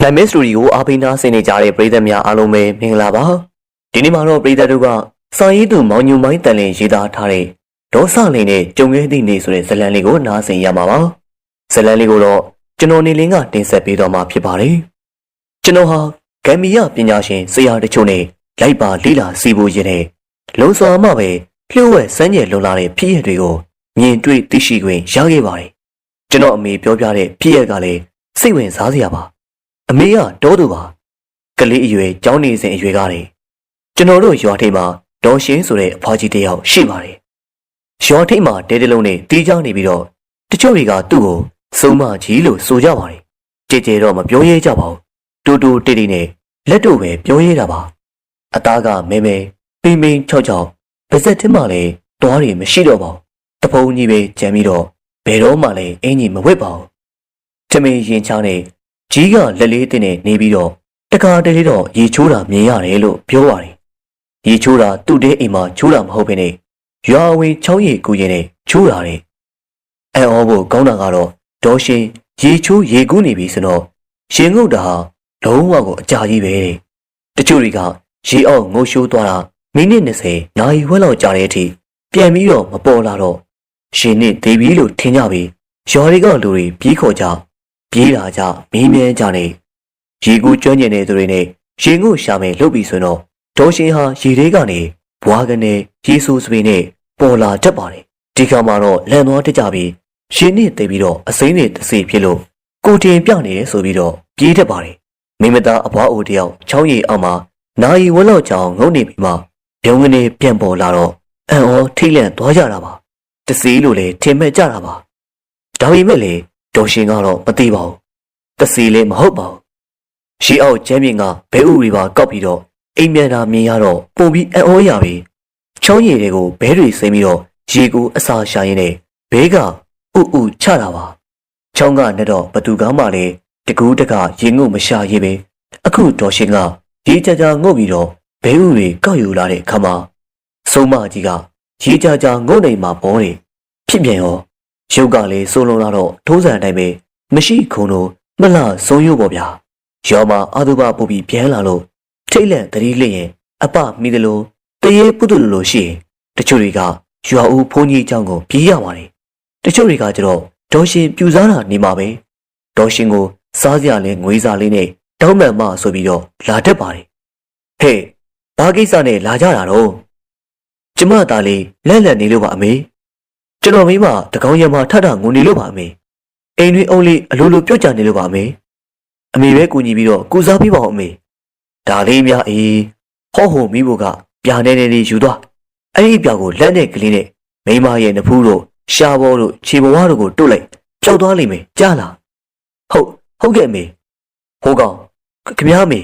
။နိုင်မစ်စတူဒီယိုအားပေးနာဆင်နေကြတဲ့ပရိသတ်များအားလုံးပဲမင်္ဂလာပါ။ဒီနေ့မှာတော့ပရိသတ်တို့ကစာရေးသူမောင်ညူမိုင်းတန်လင်းရေးသားထားတဲ့ဒေါဆလင်းနဲ့ကြုံခဲ့သည့်နေ့ဆိုတဲ့ဇာတ်လမ်းလေးကိုနားဆင်ရမှာပါ။ဇာတ်လမ်းလေးကိုတော့ကျွန်တော်နေလင်းကတင်ဆက်ပေးတော့မှာဖြစ်ပါတယ်။ကျွန်တော်ဟာဂမ်ဘီယာပညာရှင်ဆရာတချို့နဲ့လိုက်ပါလိလာစီဖို့ရင်းနဲ့လုံစွာမှပဲလျှို့ဝှက်စမ်းကြယ်လုံလာတဲ့ဖြစ်ရတွေကိုမြင်တွေ့သိရှိခွင့်ရခဲ့ပါတယ်။ကျွန်တော်အမေပြောပြတဲ့ဖြစ်ရကလည်းစိတ်ဝင်စားစရာပါ။ အမေကတောသူပါကလေးအရွယ်ကျောင်းနေစဉ်အရွယ်ကတည်းကျွန်တော်တို့ရွာထိပ်မှာဒေါ်ရှင်းဆိုတဲ့အဖွားကြီးတစ်ယောက်ရှိပါတယ်ရွာထိပ်မှာတဲတလုံးနဲ့တီးကြနေပြီးတော့တချို့တွေကသူ့ကိုစုံမကြီးလို့ဆိုကြပါတယ်ကြည်ကြဲတော့မပြောရဲကြပါဘူးတူတူတိတိနဲ့လက်တို့ပဲပြောရဲတာပါအသားကမဲမဲပိမ့်ပိမ့်ချောက်ချောက်ပါဇက်ထင်းမှလည်းတွားတွေမရှိတော့ပါဘူးတဖုံကြီးပဲကြံပြီးတော့ဘယ်တော့မှလည်းအင်ကြီးမဝစ်ပါဘူးတမင်ရင်ချားနဲ့ ကြီးကလက်လေးတင်နေနေပြီးတော့တခါတလေတော့ရေချိုးတာမြင်ရတယ်လို့ပြောပါတယ်။ရေချိုးတာသူ့တဲအိမ်မှာချိုးတာမဟုတ်ဘဲနဲ့ရွာဝင်ချောင်းရည်ကူရင်နဲ့ချိုးတာတဲ့။အဲအောဖို့ကောင်းတာကတော့ဒေါ်ရှင်ရေချိုးရေကူးနေပြီဆိုတော့ရင်ငုတ်တာဟာလုံးဝကိုအကြာကြီးပဲတဲ့။တချို့တွေကရေအောက်ငိုရှိုးသွားတာမိနစ်20နာရီဝက်လောက်ကြာတဲ့အထိပြန်ပြီးတော့မပေါ်လာတော့ရှင်နဲ့ဒေဘီလို့ထင်ကြပြီးရွာတွေကလူတွေပြေးခေါ်ကြ ပြေးလာကြမင်းမြန်းကြနေရေကူးကျွမ်းကျင်တဲ့သူတွေနဲ့ရေငုရှာမယ်လုပ်ပြီးဆိုတော့ဒေါ်ရှင်ဟာရေထဲကနေဘွားကနေရေဆူစပင်းနဲ့ပေါ်လာတတ်ပါတယ်ဒီခါမှာတော့လန်သွားတက်ကြပြီးရှင်နဲ့တည်ပြီးတော့အစိမ့်နဲ့တစေဖြစ်လို့ကိုတင်ပြနေတယ်ဆိုပြီးတော့ပြေးတတ်ပါတယ်မိမသားအဘွားအိုတယောက်ချောင်းရည်အောင်မှာနာယီဝက်လောက်ကြောင်ငုံနေပြီးမှပြုံးကနေပြန်ပေါ်လာတော့အံ့ဩထိတ်လန့်သွားကြတာပါတစီလို့လေထင်မဲ့ကြတာပါဒါပေမဲ့လေ ဒေါ်ရှင်ကတော့မသိပါဘူးတစီလည်းမဟုတ်ပါဘူးရှီအောက်ကျမ်းပြင်ကဘဲဥတွေပါကောက်ပြီးတော့အိမ်မြန်တာမြင်ရတော့ပုံပြီးအံ့ဩရပြီချောင်းရည်တွေကိုဘဲတွေစိမ့်ပြီးတော့ရေကိုအစာရှာရင်းနဲ့ဘဲကဥဥချတာပါချောင်းကနဲ့တော့ဘသူကမှလည်းတကူးတကရေငုတ်မရှာရေးပဲအခုဒေါ်ရှင်ကရေကြကြငုတ်ပြီးတော့ဘဲဥတွေကောက်ယူလာတဲ့ခါမှာဆုံးမကြီးကရေကြကြငုတ်နေမှာပေါ်တယ်ဖြစ်ပြန်ရော ရုပ်ကလည်းစိုးလုံးလာတော့ထိုးစံအတိုင်းပဲမရှိခုံတို့မလှဆုံးရုပ်ပေါ့ဗျာရောမအာတုဘပုတ်ပြီးပြန်လာလို့ထိတ်လန့်တတိလျင်အပမိသလိုတရေပုတ္တလိုရှိရင်တချို့တွေကရွာဦးဖုန်းကြီးအကြောင်းကိုပြေးရပါတယ်တချို့တွေကကျတော့ဒေါ်ရှင်ပြူစားတာနေမှာပဲဒေါ်ရှင်ကိုစားစရာလဲငွေစားလေးနဲ့တောင်းပန်မှဆိုပြီးတော့လာတတ်ပါတယ်ဟဲ့ဘာကိစ္စနဲ့လာကြတာတော့ကျမသားလေးလက်လက်နေလို့ပါအမေ ကျွန်တော်မိမတကောင်းရံမှာထထငုံနေလို့ပါအမေအိမ်တွင်အုံးလေးအလိုလိုပြုတ်ကြနေလို့ပါအမေအမေပဲကူညီပြီးတော့ကူစားပေးပါဦးအမေဒါလေးများအေးဟောဟိုမိဖို့ကပြာနေနေလေးယူသွားအဲ့ဒီပြာကိုလက်နဲ့ကလေးနဲ့မိမရဲ့နဖူးတို့ရှားဘောတို့ခြေဘဝတို့ကိုတုတ်လိုက်ပျောက်သွားလိမ့်မယ်ကြားလားဟုတ်ဟုတ်ကဲ့အမေဟိုကောင်ခမည်းမေ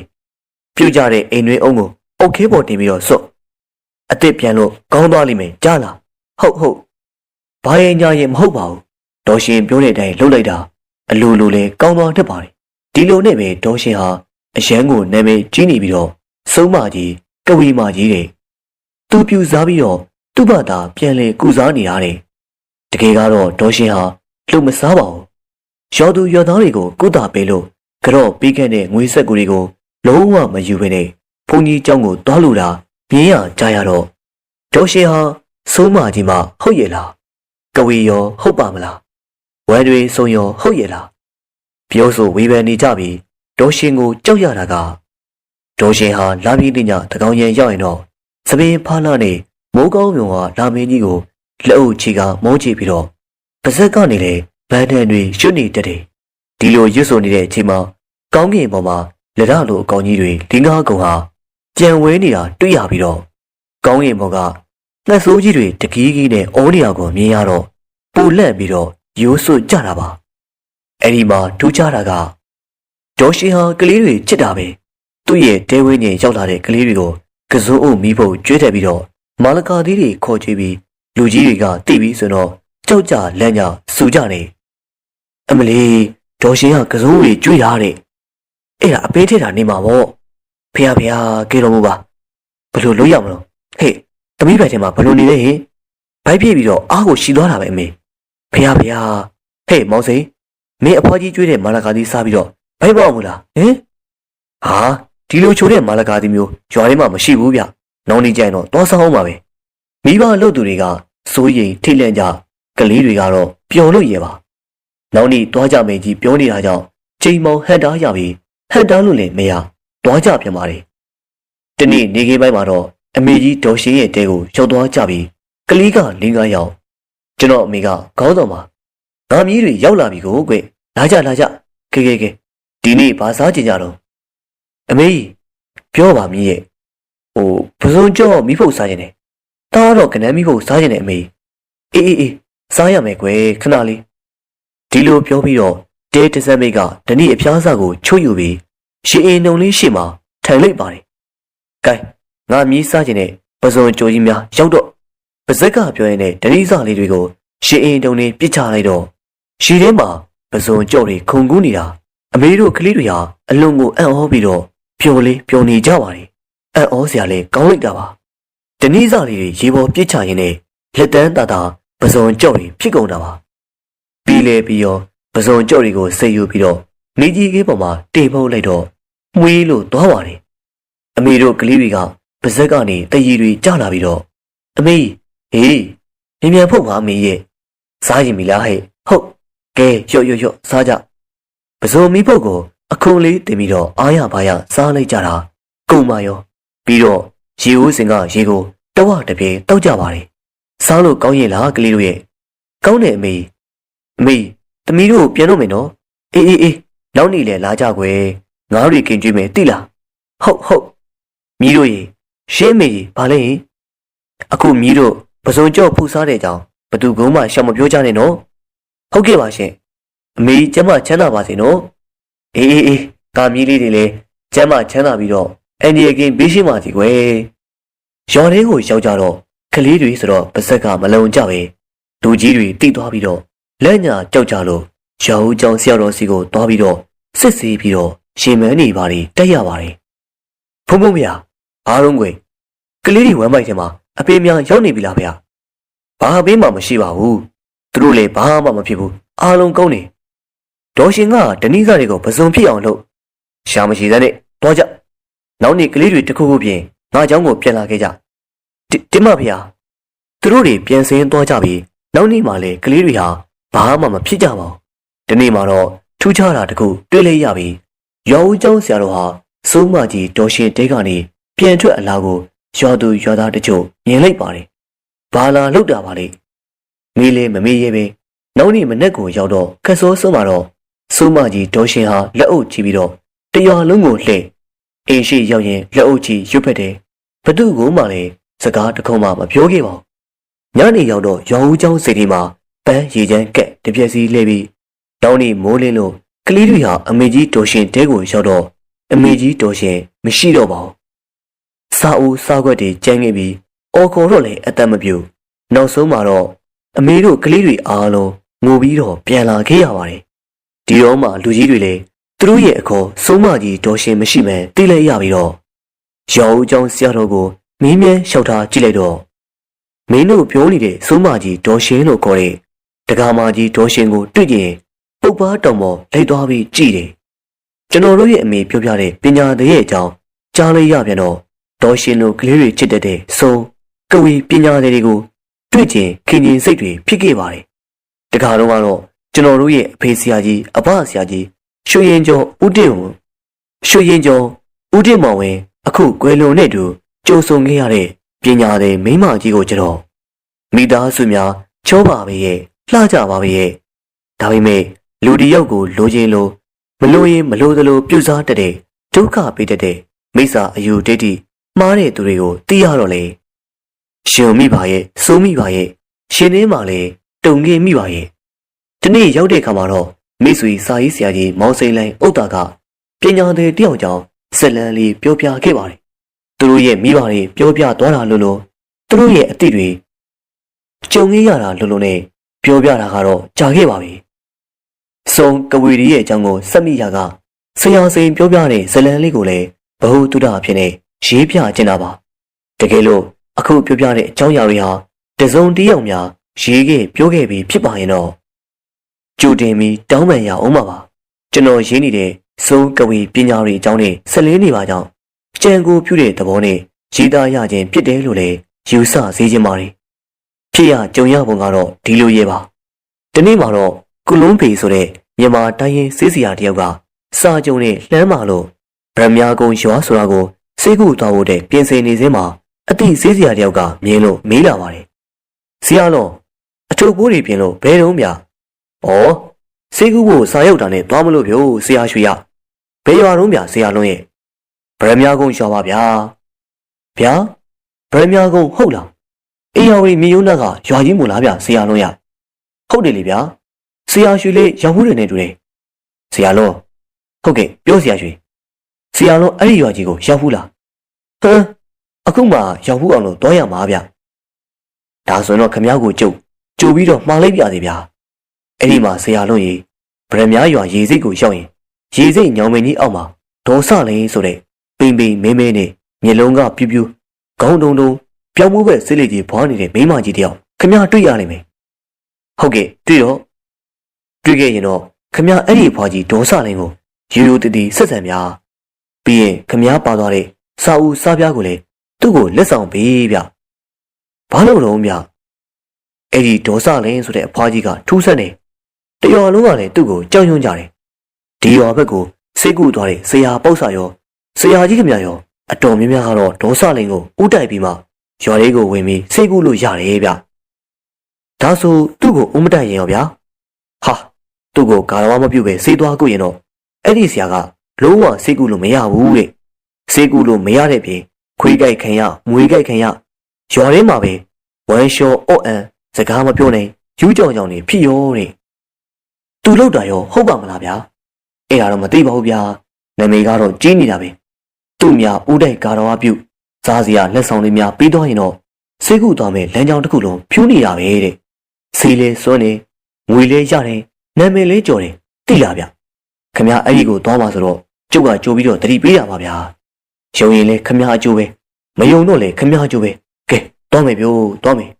ပြုတ်ကြတဲ့အိမ်တွင်အုံးကိုအုတ်ခဲပေါ်တင်ပြီးတော့စွတ်အစ်စ်ပြန်လို့ကောင်းသွားလိမ့်မယ်ကြားလားဟုတ်ဟုတ် ဘာရင်ညာရင်မဟုတ်ပါဘူးဒေါ်ရှင်ပြောတဲ့အတိုင်းလှုပ်လိုက်တာအလိုလိုလဲကောင်းသွားတတ်ပါတယ်ဒီလိုနဲ့ပဲဒေါ်ရှင်ဟာအရန်ကိုနာမည်ကြီးနေပြီးတော့စုံးမကြီးကဝီမကြီးတဲ့သူပြူစားပြီးတော့သူ့ဘာသာပြန်လဲကုစားနေရတယ်တကယ်ကတော့ဒေါ်ရှင်ဟာလှုပ်မစားပါဘူးရောသူရောသားတွေကိုကုသပေးလို့ကြော့ပြီးခဲ့တဲ့ငွေဆက်ကူတွေကိုလုံးဝမယူဘဲနဲ့ဘုန်းကြီးเจ้าကိုတွားလို့တာပြင်းရကြရတော့ဒေါ်ရှင်ဟာစိုးမကြီးမှဟုတ်ရဲ့လား ကဝေရောဟုတ်ပါမလားဝဲတွေဆုံရောဟုတ်ရဲ့လားပြောဆိုဝေဖန်နေကြပြီးဒေါ်ရှင်ကိုကြောက်ရတာကဒေါ်ရှင်ဟာလာပြီးတညတကောင်ရန်ရောက်ရင်တော့သပင်းဖားလာနေမိုးကောင်းမြုံဟာလာမင်းကြီးကိုလက်အုပ်ချီကမုန်းချပြီးတော့ပါဇက်ကနေလေဗန်တန်တွေရွှတ်နေတတ်တယ်ဒီလိုရွတ်ဆိုနေတဲ့အချိန်မှာကောင်းကင်ပေါ်မှာလက်ရလိုအကောင်ကြီးတွေလင်းကားကောင်ဟာကြံဝဲနေတာတွေ့ရပြီးတော့ကောင်းကင်ပေါ်က ငှက်ဆိုးကြီးတွေတကီးကြီးနဲ့အော်နေရကိုမြင်ရတော့ပူလက်ပြီးတော့ရိုးစွတ်ကြတာပါအဲ့ဒီမှာထူးခြားတာကဒေါ်ရှင်ဟာကလေးတွေချစ်တာပဲသူ့ရဲ့တဲဝင်းကြီးရောက်လာတဲ့ကလေးတွေကိုကစိုးအုပ်မီးဖို့ကျွေးတယ်ပြီးတော့မာလကာသီးတွေခေါ်ချွေးပြီးလူကြီးတွေကတိပြီးဆိုတော့ကြောက်ကြလန့်ကြစူကြနေအမလီဒေါ်ရှင်ကကစိုးတွေကျွေးရတဲ့အဲ့ဒါအပေးထည့်တာနေမှာပေါ့ဖေရဖေရကေတော်မူပါဘယ်လိုလုပ်ရမလို့ဟေ့ သမီးဘက်ထဲမှာဘလို့နေလဲဟင်ဘိုက်ပြည့်ပြီးတော့အားကိုရှီသွားတာပဲအမေဖေရဖေရဟဲ့မောင်စိန်မင်းအဖွားကြီးကျွေးတဲ့မာလာကာသီးစားပြီးတော့ဘိုက်ပေါက်မလားဟင်ဟာဒီလိုချိုတဲ့မာလကာတီမျိုးရွာထဲမှာမရှိဘူးဗျနောင်နေကြရင်တော့သွားဆောင်အောင်ပါပဲမိဘလို့သူတွေကစိုးရိမ်ထိတ်လန့်ကြကလေးတွေကတော့ပျော်လို့ရပါနောက်နေ့သွားကြမယ်ကြီးပြောနေတာကြောင့်ချိန်မောင်ဟန်တားရပြီးဟန်တားလို့လည်းမရသွားကြပြန်ပါတယ်ဒီနေ့နေခင်းပိုင်းမှာတော့ အမေကြီးဒေါ်ရှင်ရဲ့တဲကိုရောက်သွားကြပြီးကလေးကလင်းကားရောက်ကျွန်တော်အမေကခေါင်းဆောင်မှာငါမီးတွေရောက်လာပြီကိုကွလာကြလာကြကဲကဲကဲဒီနေ့ဘာစားကြင်ကြတော့အမေကြီးပြောပါမီးရဲ့ဟိုပစုံကြောမိဖို့စားခြင်းနဲ့တားတော့ကနန်းမိဖို့စားခြင်းနဲ့အမေအေးအေးအေးစားရမယ်ကွယ်ခဏလေးဒီလိုပြောပြီးတော့တဲတစက်မိတ်ကဓဏိအဖျားစာကိုချွတ်ယူပြီးရှင်အင်းနှုံလေးရှေ့မှာထိုင်လိုက်ပါတယ်ကဲ ငါမြည်စားခြင်းနဲ့ပစုံကြိုကြီးများရောက်တော့ပါဇက်ကပြောရင်လည်းဓဏိစာလေးတွေကိုရှင်အင်းတုံလေးပြစ်ချလိုက်တော့ရှီထဲမှာပစုံကြော့တွေခုန်ကူးနေတာအမေတို့ကလေးတွေဟာအလွန်ကိုအံ့ဩပြီးတော့ပျော်လေးပျော်နေကြပါတယ်အံ့ဩစရာလေးကောင်းလိုက်တာပါဓဏိစာလေးတွေရေပေါ်ပြစ်ချရင်းနဲ့လက်တန်းတာတာပစုံကြော့တွေဖြစ်ကုန်တာပါပြီးလေပြီးရောပစုံကြော့တွေကိုစိတ်ယူပြီးတော့မိကြီးကေးပေါ်မှာတေဖုတ်လိုက်တော့မွေးလို့သွားပါတယ်အမေတို့ကလေးတွေက ပါဇက်ကနေတရီတွေကြလာပြီးတော့အမေဟေးမြန်မြန်ဖုတ်ပါအမေရဲ့စားရင်ပြီလားဟဲ့ဟုတ်ကဲရော့ရော့ရော့စားကြပစုံမီးဖုတ်ကိုအခုံလေးတင်ပြီးတော့အားရပါရစားလိုက်ကြတာကုန်ပါရောပြီးတော့ရေဦးစင်ကရေကိုတဝတပြေတောက်ကြပါတယ်စားလို့ကောင်းရဲ့လားကလေးတို့ရဲ့ကောင်းတယ်အမေအမေသမီးတို့ပြန်တော့မယ်နော်အေးအေးအေးနောက်နေလေလာကြကွယ်ငါတို့ခင်ကျွေးမယ်တိလားဟုတ်ဟုတ်မီးတို့ရေ ရှင်းမေဘာလဲအခုမီးတို့ပစုံကြော့ဖူစားတဲ့ကြောင်ဘသူကုန်းမှရှောင်မပြောကြနဲ့နော်ဟုတ်ကဲ့ပါရှင်အမေကျမချမ်းသာပါစေနော်အေးအေးအေးဒါမီးလေးတွေလည်းကျမ်းမချမ်းသာပြီးတော့အန်ဒီအကင်ဘေးရှိမှစီကွယ်ရော်လေးကိုရောက်ကြတော့ကလေးတွေဆိုတော့ပါဇက်ကမလုံကြပဲလူကြီးတွေတိသွားပြီးတော့လက်ညာကြောက်ကြလို့ရောင်ဦးကြောင်ဆရာတော်စီကိုသွားပြီးတော့စစ်ဆေးပြီးတော့ရှင်မန်းနေပါလေတက်ရပါတယ်ဖုံဖုံမရ ဘာလုံးကွယ်ကလေးတွေဝမ်းမိုက်ထဲမှာအပေများရောက်နေပြီလားဗျာဘာအပေးမှမရှိပါဘူးသူတို့လည်းဘာမှမဖြစ်ဘူးအားလုံးကောင်းနေဒေါ်ရှင်ကဒဏိစတွေကိုပစုံဖြစ်အောင်လုပ်ရှာမရှိတဲ့နဲ့တွားကြနောက်နေ့ကလေးတွေတစ်ခုခုပြင်ငါเจ้าကိုပြန်လာခဲ့ကြတိတိမဖေဟာသူတို့တွေပြန်စင်းသွားကြပြီးနောက်နေ့မှလည်းကလေးတွေဟာဘာမှမဖြစ်ကြပါဘူးဒီနေ့မှတော့ထူးခြားတာတစ်ခုတွေ့လိုက်ရပြီးရောင်ဦးကျောင်းဆရာတော်ဟာစိုးမကြီးဒေါ်ရှင်တဲကနေ ပြန်ထွက်အလာကိုရွာသူရွာသားတချို့မြင်လိုက်ပါတယ်ဘာလာလောက်တာပါလေမေးလေမမေးရဲပဲနောက်နေ့မနေ့ကိုရောက်တော့ခက်စောဆုံးမှာတော့စိုးမကြီးဒေါ်ရှင်ဟာလက်အုပ်ချပြီးတော့တရွာလုံးကိုလှည့်အိမ်ရှိရောက်ရင်လက်အုပ်ချရွတ်ဖက်တယ်ဘသူ့ကိုမှလည်းစကားတခုမှမပြောခဲ့ပါဘူးညနေရောက်တော့ရောင်ဦးကျောင်းစီတီမှာပန်းရေချမ်းကက်တပြက်စီလှည့်ပြီးတောင်းနေမိုးလင်းလို့ကလေးတွေဟာအမေကြီးဒေါ်ရှင်တဲကိုရောက်တော့အမေကြီးဒေါ်ရှင်မရှိတော့ပါဘူး စာအုပ်စာခွက်တွေကျန်းခဲ့ပြီးအော်ခေါ်တော့လည်းအသက်မပြူနောက်ဆုံးမှာတော့အမေတို့ကလေးတွေအားလုံးငိုပြီးတော့ပြန်လာခဲ့ရပါတယ်ဒီတော့မှလူကြီးတွေလည်းသူတို့ရဲ့အခေါ်စိုးမကြီးဒေါ်ရှင်မရှိမှန်းသိလိုက်ရပြီးတော့ရောင်ဦးကျောင်းဆရာတော်ကိုမင်းမြန်းလျှောက်ထားကြည့်လိုက်တော့မင်းတို့ပြောနေတဲ့စိုးမကြီးဒေါ်ရှင်လို့ခေါ်တဲ့တက္ကမကြီးဒေါ်ရှင်ကိုတွေ့ရင်ပုပ်ပားတောင်ပေါ်လိုက်သွားပြီးကြည်တယ်ကျွန်တော်တို့ရဲ့အမေပြောပြတဲ့ပညာတရဲ့အကြောင်းကြားလိုက်ရပြန်တော့ ဒေါ်ရှင်လိုကလေးတွေချစ်တတ်တဲ့ဆုံးကဝီပညာတွေကိုတွေ့ကျင်ခင်ရင်စိတ်တွေဖြစ်ခဲ့ပါတယ်တခါတော့ကတော့ကျွန်တော်တို့ရဲ့အဖေဆရာကြီးအဘဆရာကြီးရွှေရင်ကျော်ဦးတင့်ဝင်ရွှေရင်ကျော်ဦးတင့်မောင်ဝင် အခုကွယ်လွန်တဲ့သူကြုံဆုံခဲ့ရတဲ့ပညာတဲ့မိမကြီးကိုကျွန်တော်မိသားစုများချောပါပဲရဲ့လှကြပါပဲရဲ့ဒါပေမဲ့လူတစ်ယောက်ကိုလိုချင်လို့မလို့ရင်မလို့သလိုပြုစားတတ်တဲ့ဒုက္ခပေးတတ်တဲ့မိစ္ဆာအယူဒိဋ္ဌိ မှားတဲ့သူတွေကိုသိရတော့လေရှင်မိပါရဲ့စိုးမိပါရဲ့ရှင်နေမှာလေတုံငင်မိပါရဲ့ဒီနေ့ရောက်တဲ့ခါမှာတော့မိတ်ဆွေစာရေးဆရာကြီးမောင်စိန်လိုင်ဥတ္တာကပညာသည်တယောက်ကြောင့်ဇက်လန်လေးပြောပြခဲ့ပါတယ်သူတို့ရဲ့မိဘတွေပြောပြသွားတာလို့လို့သူတို့ရဲ့အသည့်တွေကြုံခဲ့ရတာလို့လို့နဲ့ပြောပြတာကတော့ကြာခဲ့ပါပြီစုံကဝေရီရဲ့အကြောင်းကိုစက်မိရာကဆရာစိန်ပြောပြတဲ့ဇလန်လေးကိုလည်းဘ ഹു တုဒ္ဒအဖြစ်နဲ့ ရေးပြကျင်တာပါတကယ်လို့အခုပြောပြတဲ့အကြောင်းအရာတွေဟာတစုံတယောက်များရေးခဲ့ပြောခဲ့ပြီးဖြစ်ပါရင်တော့ကြိုတင်ပြီးတောင်းပန်ရအောင်ပါပါကျွန်တော်ရေးနေတဲ့စိုးကဝေပညာတွေအကြောင်းနဲ့ဆက်လင်းနေပါကြောင်းကြံကိုပြုတဲ့သဘောနဲ့ရေးသားရခြင်းဖြစ်တယ်လို့လည်းယူဆစေခြင်းပါတယ်ဖြစ်ရကြုံရပုံကတော့ဒီလိုရဲ့ပါဒီနေ့မှာတော့ကုလုံးဖေဆိုတဲ့မြန်မာတိုင်းရင်းစေးစရာတယောက်ကစာကြုံနဲ့လှမ်းမာလို့ဗရမ ्या ကုံရွာဆိုတာကို စိတ်ကူသွားဖို့တဲ့ပြင်ဆင်နေစင်းမှာအသိစေးစရာတယောက်ကမြင်လို့မေးလာပါတယ်ဆရာတော်အထုပ်ပိုးတွေပြင်လို့ဘယ်တော့မှဩစိတ်ကူဖို့စာရောက်တာနဲ့သွားမလို့ဖြို့ဆရာရွှေရဘယ်ရွာတော့ဗျဆရာလုံးရဲ့ဗရမ ्या ကုံရွာပါဗျာဗျာဗရမ ्या ကုံဟုတ်လားအေးရော်ရီမြေယုံနက်ကရွာကြီးမို့လားဗျဆရာလုံးရဟုတ်တယ်လေဗျာဆရာရွှေလေးရောက်ဘူးတယ်နဲ့တူတယ်ဆရာလုံးဟုတ်ကဲ့ပြောဆရာရွှေ ဆရာလုံးအဲ့ဒီရွာကြီးကိုရောက်ဘူးလားဟမ်အခုမှရောက်ဘူးအောင်လို့တွားရမှာဗျဒါဆိုတော့ခမ ्या ကိုကြုတ်ကြိုပြီးတော့မှားလိုက်ပြစီဗျာအဲ့ဒီမှာဆရာလုံးကြီးဗရမ ्या ရွာရေစိတ်ကိုရောက်ရင်ရေစိတ်ညောင်မင်းကြီးအောက်မှာဒေါ်ဆလင်းဆိုတဲ့ပိန်ပိန်မဲမဲနဲ့မျက်လုံးကပြူးပြူးခေါင်းတုံတုံပြောင်းမှုပဲစိတ်လေးကြီးဖွာနေတဲ့မိန်းမကြီးတယောက်ခမ ्या တွေ့ရလိမ့်မယ်ဟုတ်ကဲ့တွေ့တော့တွေ့ခဲ့ရင်တော့ခမ ्या အဲ့ဒီဖွာကြီးဒေါ်ဆလင်းကိုရိုးရိုးတည်တည်ဆက်ဆံများ ပြီးရင်ခမ ्या ပါသွားတဲ့စာအုပ်စားပြားကိုလည်းသူ့ကိုလက်ဆောင်ပေးဗျဘာလို့တော့ဗျအဲ့ဒီဒေါ်ဆလင်းဆိုတဲ့အဖွာကြီးကထူးဆန်းနေတရော်လုံးကလည်းသူ့ကိုကြောက်ရွံ့ကြတယ်ဒီရွာဘက်ကိုစိတ်ကူသွားတဲ့ဆရာပေါက်စာရောဆရာကြီးခမရောအတော်များများကတော့ဒေါ်ဆလင်းကိုဥတိုက်ပြီးမှရွာလေးကိုဝင်ပြီးစိတ်ကူလို့ရတယ်ဗျဒါဆိုသူ့ကိုဥမတိုက်ရင်ရောဗျာဟာသူ့ကိုကာရဝမပြုတ်ပဲစေးသွားကိုရင်တော့အဲ့ဒီဆရာက လုံးဝစိတ်ကူလို့မရဘူးတဲ့စိတ်ကူလို့မရတဲ့ပြင်ခွေးကြိုက်ခံရမွေးကြိုက်ခံရရွာထဲမှာပဲဝမ်ရှော့အော့အန်စကားမပြောနိုင်ယူးကြောင်ကြောင်နေဖြစ်ရောတဲ့သူလောက်တာရောဟုတ်ပါမလားဗျာအဲ့ဒါတော့မသိပါဘူးဗျာနာမည်ကတော့ကြီးနေတာပဲသူ့မြဦးတိုက်ကာတော်အပြုစားစရာလက်ဆောင်လေးများပြီးတော့ရင်တော့စိတ်ကူသွားမယ်လမ်းကြောင်းတစ်ခုလုံးဖြူးနေတာပဲတဲ့စီလေစွန်းနေငွေလေးရတယ်နာမည်လေးကြော်တယ်သိလားဗျခမအဲ့ဒီကိုသွားမှာဆိုတော့ ကျုပ်ကကြိုးပြီးတော့တတိပေးတာပါဗျာယုံရင်လေခမအကျိုးပဲမယုံတော့လေခမအကျိုးပဲကဲသွားမယ်ပြို့သွားမယ်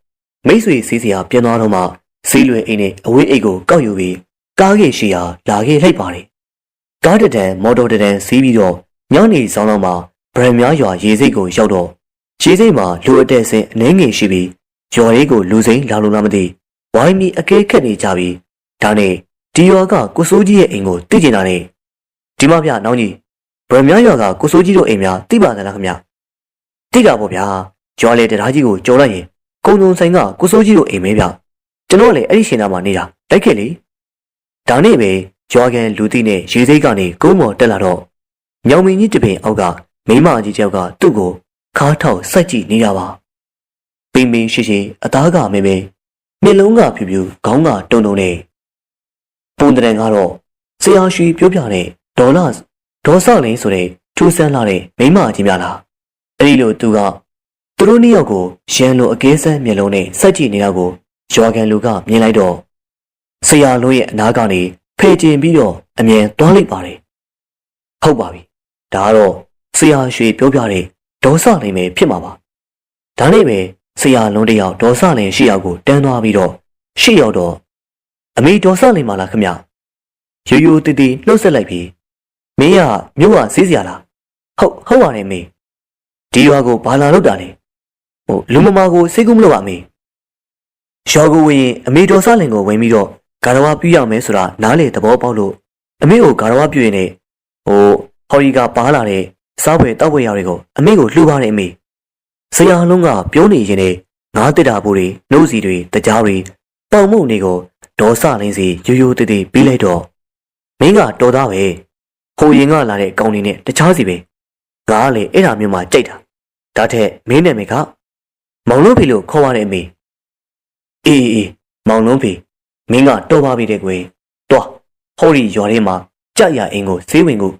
မိတ်ဆွေစီးစရာပြန်သွားတော့မှစီးလွယ်အိမ်နဲ့အဝေးအိတ်ကိုကောက်ယူပြီးကားကြီးရှိရာလာခဲ့လိုက်ပါတယ်ကားတတန်မော်တော်တတန်စီးပြီးတော့ညနေဆောင်တော့မှဗရန်များရွာရေစိတ်ကိုရောက်တော့ရေစိတ်မှာလူအတက်ဆင်းအနှဲငယ်ရှိပြီးရွာလေးကိုလူစိမ့်လာလို့လားမသိဝိုင်းပြီးအကဲခတ်နေကြပြီးဒါနဲ့ဒီရွာကကိုစိုးကြီးရဲ့အိမ်ကိုသိကျင်တာနဲ့ ဒီမဗျနောင်ကြီးဗရန်များရွာကကိုစိုးကြီးတို့အိမ်များသိပါသလားခင်ဗျသိတာပေါ့ဗျာရွာလေတရားကြီးကိုကြော်လိုက်ရင်ကုံုံဆိုင်ကကိုစိုးကြီးတို့အိမ်မဲဗျကျွန်တော်လည်းအဲ့ဒီရှင်နာမှာနေတာတိုက်ခဲ့လေဒါနဲ့ပဲရွာကန်လူသိနဲ့ရေစိတ်ကနေကုန်းမော်တက်လာတော့ညောင်မင်းကြီးတပင်အောက်ကမိမကြီးတယောက်ကသူ့ကိုခါထောက်စိုက်ကြည့်နေတာပါပိန်ပိန်ရှိရှိအသားကမဲမဲမျက်လုံးကဖြူဖြူခေါင်းကတုံတုံနဲ့ပုံတရံကတော့ဆရာရှိပြောပြတဲ့ ဒေါ်လာဒေါ်ဆလင်းဆိုတဲ့ထူးဆန်းလာတဲ့မိမကြီးများလားအဲ့ဒီလိုသူကသူတို့နှစ်ယောက်ကိုရန်လိုအကဲဆန်းမျက်လုံးနဲ့စိုက်ကြည့်နေတာကိုရွာကန်လူကမြင်လိုက်တော့ဆရာလုံးရဲ့အနားကနေဖေကျင်ပြီးတော့အမြင်သွားလိုက်ပါတယ်ဟုတ်ပါပြီဒါကတော့ဆရာရွှေပြောပြတဲ့ဒေါ်ဆလင်းပဲဖြစ်မှာပါဒါနဲ့ပဲဆရာလုံးတယောက်ဒေါ်ဆလင်းရှေ့ရောက်ကိုတန်းသွားပြီးတော့ရှေ့ရောက်တော့အမေဒေါ်ဆလင်းမလားခမရိုးရိုးတည်တည်နှုတ်ဆက်လိုက်ပြီး မင်းကမြို့ကဈေးစရာလားဟုတ်ဟုတ်ပါတယ်မေဒီရွာကိုဘာလာလောက်တာလဲဟိုလူမမာကိုစိတ်ကူးမလို့ပါမေရွာကိုဝင်ရင်အမေဒေါ်ဆလင်းကိုဝင်ပြီးတော့ဂါရဝပြရမယ်ဆိုတာနားလေသဘောပေါက်လို့အမေကိုဂါရဝပြရင်လည်းဟိုဟော်ရီကပါလာတဲ့စားပွဲတောက်ပွဲရတွေကိုအမေကိုလှူပါတယ်အမေဆရာလုံးကပြောနေရင်လည်းငါးတစ်တာဘူးတွေနှုတ်စီတွေတကြားတွေပေါင်မုံတွေကိုဒေါ်ဆလင်းစီရိုးရိုးတည်တည်ပြီးလိုက်တော့မင်းကတော်သားပဲ ဟိုရင်ကလာတဲ့အကောင်လေးနဲ့တခြားစီပဲငါကလေအဲ့ဒါမျိုးမှကြိုက်တာဒါထက်မင်းနာမည်ကမောင်လုံးဖေလို့ခေါ်ရတယ်အမေအေးအေးမောင်လုံးဖေမင်းကတော်ပါပြီတဲ့ကွယ်တွားဟောဒီရွာထဲမှာကြက်ရအင်းကိုဈေးဝင်ကို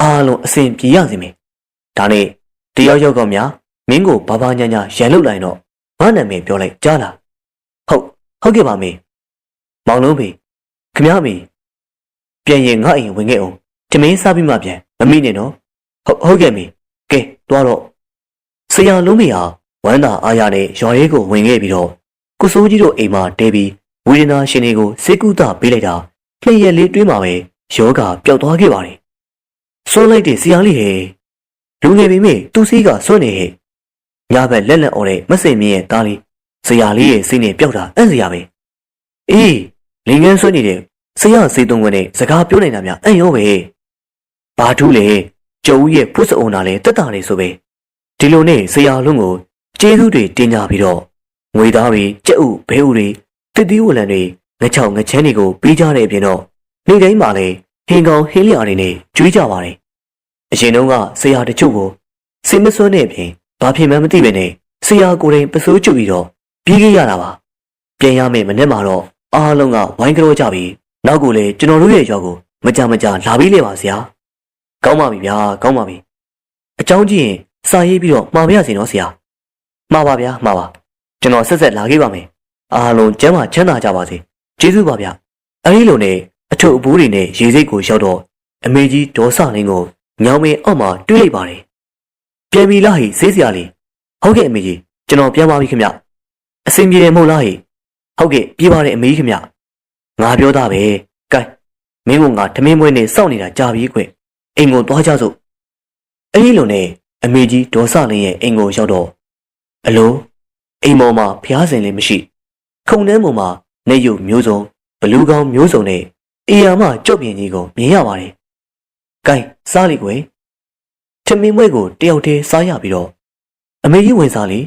အားလုံးအစဉ်ပြေရစီမယ်ဒါနဲ့တယောက်ယောက်ကများမင်းကိုဘာဘာညာညာရန်လုတ်လိုက်တော့ငါနာမည်ပြောလိုက်ကြားလားဟုတ်ဟုတ်ကဲ့ပါမေမောင်လုံးဖေခမ ्या မေပြန်ရင်ငါအိမ်ဝင်ခဲ့အောင် တမင်းစားပြီးမှပြန်မမိနဲ့နော်ဟုတ်ဟုတ်ကဲ့မေကဲတွားတော့ဆရာလုံးမေဟာဝမ်းသာအားရနဲ့ရွာရဲကိုဝင်ခဲ့ပြီးတော့ကိုစိုးကြီးတို့အိမ်မှာတဲပြီးဝေဒနာရှင်တွေကိုစေကုသပေးလိုက်တာနှစ်ရက်လေးတွင်းမှာပဲယောဂပျောက်သွားခဲ့ပါတယ်စွန့်လိုက်တဲ့ဆရာလေးဟဲ့လူငယ်ပေမဲ့သူ့စီးကစွန့်နေဟဲ့ညဘက်လက်လက်អော်တဲ့မစင်မြင့်ရဲ့သားလေးဆရာလေးရဲ့စိတ်နဲ့ပျောက်တာအံ့စရာပဲအေးလင်ငန်းစွန့်နေတဲ့ဆရာစေတုံးဝင်နဲ့စကားပြောနေတာများအံ့ရောပဲ ဘာထူးလဲကျုံဦးရဲ့ဖုစအုံနာလဲတက်တာလေဆိုပဲဒီလိုနဲ့ဆရာလုံးကိုကျေးဇူးတွေတင်ကြပြီးတော့ငွေသားတွေကြက်ဥဘဲဥတွေတစ်တီးဝလံတွေငချောင်ငချမ်းတွေကိုပေးကြတဲ့အပြင်တော့နေ့တိုင်းမှာလဲဟင်ကောင်ဟင်းလျာတွေနဲ့ကျွေးကြပါတယ်အရင်တုန်းကဆရာတချို့ကိုစင်မစွန်းတဲ့အပြင်ဘာဖြစ်မှန်းမသိပဲနဲ့ဆရာကိုယ်တိုင်ပစိုးကျွပြီးတော့ပြီးခဲ့ရတာပါပြန်ရမယ်မနေ့မှာတော့အားလုံးကဝိုင်းကြောကြပြီးနောက်ကိုလေကျွန်တော်တို့ရဲ့ရွာကိုမကြမကြလာပြီးလေပါဆရာ ကောင်းပါပြီဗျာကောင်းပါပြီအကြောင်းကြည့်ရင်စာရေးပြီးတော့မှာပါရစေနော်ဆရာမှာပါဗျာမှာပါကျွန်တော်ဆက်ဆက်လာခဲ့ပါမယ်အားလုံးကျမ်းမာချမ်းသာကြပါစေကျေးဇူးပါဗျအဲဒီလိုနဲ့အထုပ်အပိုးတွေနဲ့ရေစိတ်ကိုရောက်တော့အမေကြီးဒေါ်စလင်းကိုညောင်မင်းအောက်မှာတွေးလိုက်ပါတယ်ပြန်ပြီလားဟိဈေးစရာလေးဟုတ်ကဲ့အမေကြီးကျွန်တော်ပြန်ပါပြီခင်ဗျအဆင်ပြေတယ်မဟုတ်လားဟိဟုတ်ကဲ့ပြေးပါတယ်အမေကြီးခင်ဗျငါပြောတာပဲကဲမင်းကငါထမင်းမွေးနေစောင့်နေတာကြာပြီကွ အိမ်ကိုသွားကြစို့အဲဒီလိုနဲ့အမေကြီးဒေါ်စလင်းရဲ့အိမ်ကိုရောက်တော့အလိုအိမ်ပေါ်မှာဖျားစင်လည်းမရှိ ခုံထဲပေါ်မှာနေရုပ်မျိုးစုံဘလူးကောင်းမျိုးစုံနဲ့အေယာမကြော့ပြင်းကြီးကိုမြင်ရပါတယ်။ကဲစားလိကွယ်။ထမင်းမွဲကိုတယောက်တည်းစားရပြီးတော့အမေကြီးဝင်စားလေ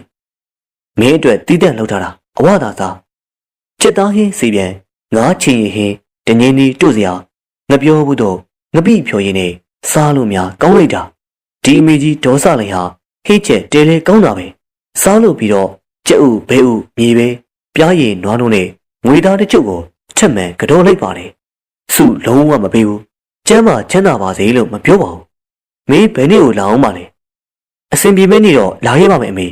။မင်းအတွက်တီးတန့်လောက်ထားတာအဝသာစား။ချက်သားဟင်းစီပြန်ငါးချီရင်ဟင်းတငင်းဒီတို့စရာငပြောဘူးတော့ငပိဖြော်ရင်းနဲ့ စားလို့များကောင်းလိုက်တာဒီအမေကြီးဒေါ်စလိုက်ဟာဟိတ်ချက်တဲလဲကောင်းတာပဲစားလို့ပြီးတော့ကြက်ဥဘဲဥမြေပဲပြားရည်နွားတို့နဲ့ငွေသားတစ်ချို့ကိုချက်မှန်ကြောလိုက်ပါတယ်စုလုံးဝမပေးဘူးကျမ်းမာချမ်းသာပါစေလို့မပြောပါဘူးမင်းဘယ်နေ့ကိုလာအောင်ပါလဲအစင်ပြေမဲ့နေ့တော့လာခဲ့ပါမယ်အမေ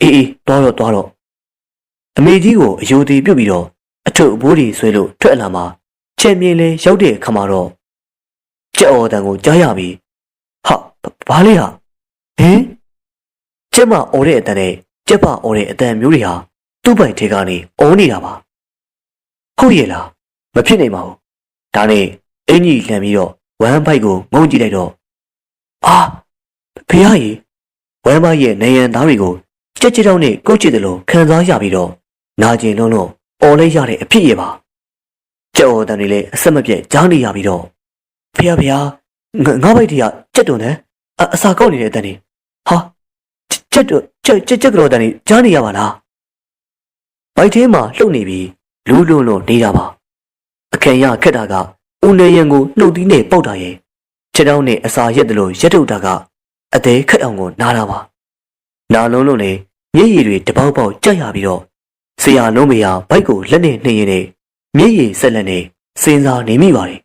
အေးအေးသွားတော့သွားတော့အမေကြီးကိုအယိုသေးပြုတ်ပြီးတော့အထုပ်အဘိုးတွေဆွဲလို့ထွက်လာမှာချက်မြင်လဲရောက်တဲ့အခါမှာတော့ ကြက်အော်တန်ကိုကြားရပြီဟာဘာလဲဟာဟင်ကျက်မအော်တဲ့အတန်နဲ့ကျက်ပအော်တဲ့အတန်မျိုးတွေဟာသူ့ပိုင်ထဲကနေအော်နေတာပါဟုတ်ရဲ့လားမဖြစ်နိုင်ပါဘူးဒါနဲ့အင်ကြီးလှန်ပြီးတော့ဝမ်ဘိုက်ကိုငုံကြည့်လိုက်တော့အာဖေရကြီးဝမ်ဘိုက်ရဲ့နေရန်သားတွေကိုကြက်ကြက်တောင်းနဲ့ကုတ်ချစ်တယ်လို့ခံစားရပြီးတော့နာကျင်လုံးလုံးအော်လိုက်ရတဲ့အဖြစ်ရဲ့ပါကြက်အော်တန်တွေလည်းအဆက်မပြတ်ကြားနေရပြီးတော့ ဖေရဖေရငါးဘိုက်တည်းကကြက်တုံနဲ့အစာကောက်နေတဲ့အတန်တွေဟာကြက်တုကြက်ကြက်ကြက်ကြော်တန်တွေကြားနေရပါလားဘိုက်ထဲမှာလှုပ်နေပြီးလူးလွန်းလွန်းနေတာပါအခက်ရခက်တာကဦးနေရန်ကိုနှုတ်သီးနဲ့ပေါက်တာရဲ့ခြေထောက်နဲ့အစာရက်တယ်လို့ရက်ထုတ်တာကအသေးခက်အောင်ကိုနားတာပါနာလုံးလုံးနဲ့မျက်ရည်တွေတပေါက်ပေါက်ကြက်ရပြီးတော့ဆရာလုံးမေဟာဘိုက်ကိုလက်နဲ့နှိမ့်ရင်းနဲ့မျက်ရည်ဆက်လက်နဲ့စဉ်းစားနေမိပါတယ်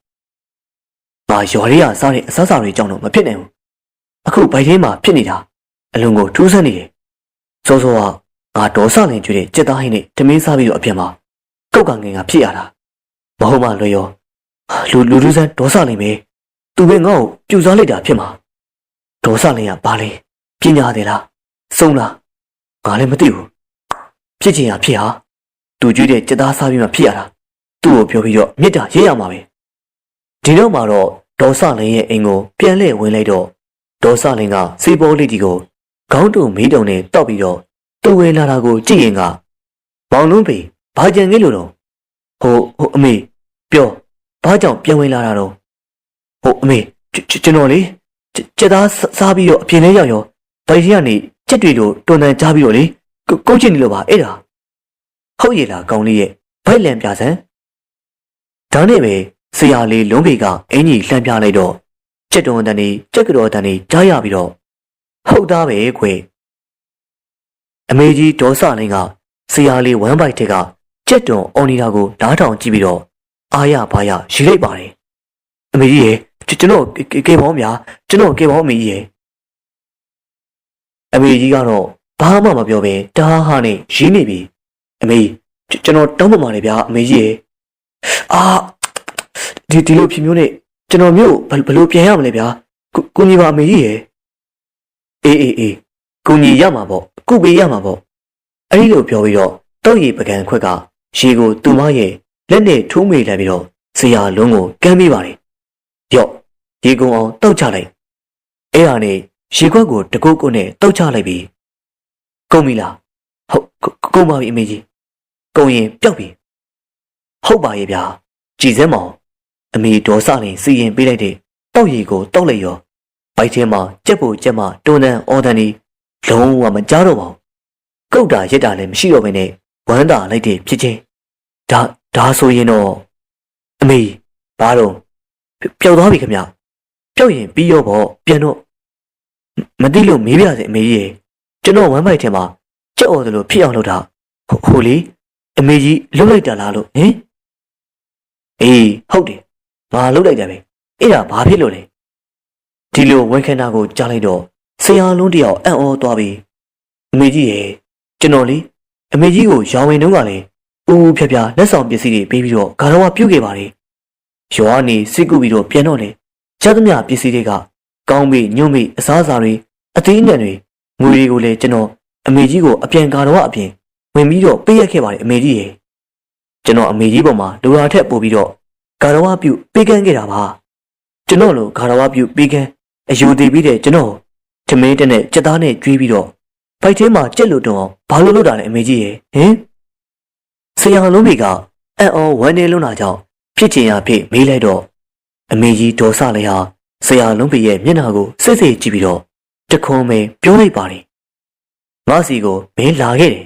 ငါရွာလေးရစားတဲ့အစားအစာတွေကြောင့်တော့မဖြစ်နိုင်ဘူးအခုဘိုက်ထဲမှာဖြစ်နေတာအလုံးကိုထူးဆန်းနေတယ်စောစောကငါဒေါ်ဆလင်ကျွေးတဲ့စက်သားဟင်းနဲ့တမင်းစားပြီးတော့အပြင်မှာကောက်ကငင်ကဖြစ်ရတာမဟုတ်မှလွယ်ရောလူလူလူဆန်းဒေါ်ဆလင်ပဲသူပဲငါ့ကိုပြူစားလိုက်တာဖြစ်မှာဒေါ်ဆလင်ကဘာလဲပညာတယ်လားစုံလားငါလည်းမသိဘူးဖြစ်ချင်ရဖြစ်ဟာသူကျွေးတဲ့စက်သားစားပြီးမှဖြစ်ရတာသူ့ကိုပြောပြီးတော့မြစ်တာရေးရမှာပဲဒီတော့မှတော့ ဒေါ်ဆလင်ရဲ့အိမ်ကိုပြန်လှည့်ဝင်လိုက်တော့ဒေါ်ဆလင်ကစေပေါ်လေးကြီးကိုခေါင်းတုံမီးတုံနဲ့တောက်ပြီးတော့သူ့ဝင်လာတာကိုကြည့်ရင်ကမောင်လုံးပေဘာကြံခဲ့လို့တော့ဟိုဟိုအမေပြောဘာကြောင့်ပြန်ဝင်လာတာတော့ဟိုအမေကျွန်တော်လေကြက်သားစားပြီးတော့အပြင်ထဲရောက်ရောဗိုက်ကြီးကနေကြက်တွေလိုတွန်တန်ကြားပြီးတော့လေကုတ်ချင်နေလို့ပါအဲ့ဒါဟုတ်ရဲ့လားကောင်းလေးရဲ့ဗိုက်လန်ပြဆန်းဒါနဲ့ပဲ ဆရာလေးလုံးပေကအင်ကြီးလှမ်းပြလိုက်တော့ကြက်တွန်တန်နေကြက်ကြော်တန်နေကြားရပြီးတော့ဟုတ်သားပဲခွေအမေကြီးဒေါ်စလင်းကဆရာလေးဝမ်းပိုက်ထက်ကကြက်တွန်အော်နီတာကိုဓားထောင်ကြည့်ပြီးတော့အာရဘာရရှိလိုက်ပါတယ်အမေကြီးရေကျွန်တော်ကေပေါင်းများကျွန်တော်ကေပေါင်းအမေကြီးရေအမေကြီးကတော့ဘာမှမပြောဘဲတဟားဟာနဲ့ရင်းနေပြီအမေကျွန်တော်တောင်းပန်ပါတယ်ဗျာအမေကြီးရေအာ ဒီဒီလိုဖြစ်မျိုးနဲ့ကျွန်တော်မျိုးဘယ်လိုပြန်ရမလဲဗျာကိုညီပါအမေကြီးရေအေးအေးအေးကိုညီရမှာပေါ့ကုပေးရမှာပေါ့အဲ့ဒီလိုပြောပြီးတော့တောက်ရည်ပကံခွက်ကရေကိုသူမရဲ့လက်နဲ့ထိုးမိလိုက်ပြီးတော့ဆရာလုံးကိုကမ်းမိပါတယ်။ယော့ရေကုန်အောင်တောက်ချလိုက်အဲ့ဟာနဲ့ရေခွက်ကိုတကုတ်ကုတ်နဲ့တောက်ချလိုက်ပြီကုန်ပြီလားဟုတ်ကုကုန်ပါပြီအမေကြီးကုန်ရင်ပျောက်ပြီဟုတ်ပါရဲ့ဗျာကြည်စမ်းမောင် အမေဒေါ်စလင်စီရင်ပေးလိုက်တဲ့တောက်ရီကိုတောက်လိုက်ရောဘိုက်ထဲမှာကြက်ဖို့ကြက်မှတွန်းတန်းအော်တန်ဒီလုံးဝမကြားတော့ပါဘူးကုတ်တာရက်တာလည်းမရှိတော့ဘဲနဲ့ဝမ်းသာလိုက်တဲ့ဖြစ်ချင်းဒါဒါဆိုရင်တော့အမေဘာတော့ပျောက်သွားပြီခင်ဗျပျောက်ရင်ပြီးရောပေါ့ပြန်တော့မသိလို့မေးပြစေအမေကြီးရေကျွန်တော်ဝမ်းပိုက်ထဲမှာကြက်အော်တယ်လို့ဖြစ်အောင်လုပ်တာဟိုဟိုလေအမေကြီးလှုပ်လိုက်တာလားလို့ဟင်အေးဟုတ်တယ် ငါလှုပ်လိုက်တယ်ပဲအဲ့ဒါဘာဖြစ်လို့လဲဒီလိုဝန်ခံတာကိုကြားလိုက်တော့ဆရာလုံးတယောက်အံ့ဩသွားပြီအမေကြီးရေကျွန်တော်လေအမေကြီးကိုရောင်ဝင်တုန်းကလည်းဦးဦးဖြဖြလက်ဆောင်ပစ္စည်းတွေပေးပြီးတော့ဂါရဝပြုတ်ခဲ့ပါလေရွာနေစိတ်ကူပြီးတော့ပြန်တော့လေကျသမျှပစ္စည်းတွေကကောင်းပြီညွန့်ပြီအစားအစာတွေအသေးအနှံတွေငွေတွေကိုလည်းကျွန်တော်အမေကြီးကိုအပြန်ဂါရဝအပြင်ဝင်ပြီးတော့ပေးရခဲ့ပါတယ်အမေကြီးရေကျွန်တော်အမေကြီးပေါ်မှာလူရာထက်ပို့ပြီးတော့ ဂါရဝပြုတ်ပေးကမ်းခဲ့တာပါကျွန်တော်လိုဂါရဝပြုတ်ပေးကမ်းအယူတည်ပြီးတဲ့ကျွန်တော်ထမင်းတက်နဲ့စက်သားနဲ့ကျွေးပြီးတော့ဖိုက်ထဲမှာကြက်လို့တော့ဘာလို့လုပ်တာလဲအမေကြီးရေဟင်ဆရာလုံးမိကအံ့ဩဝမ်းနေလွန်းတာကြောင့်ဖြစ်ချင်ရဖြစ်မေးလိုက်တော့အမေကြီးဒေါ်ဆလည်းဟာဆရာလုံးမိရဲ့မျက်နှာကိုစစ်စစ်ကြည့်ပြီးတော့တခွန်ပဲပြောလိုက်ပါတယ်ငါစီကိုမင်းလာခဲ့တယ်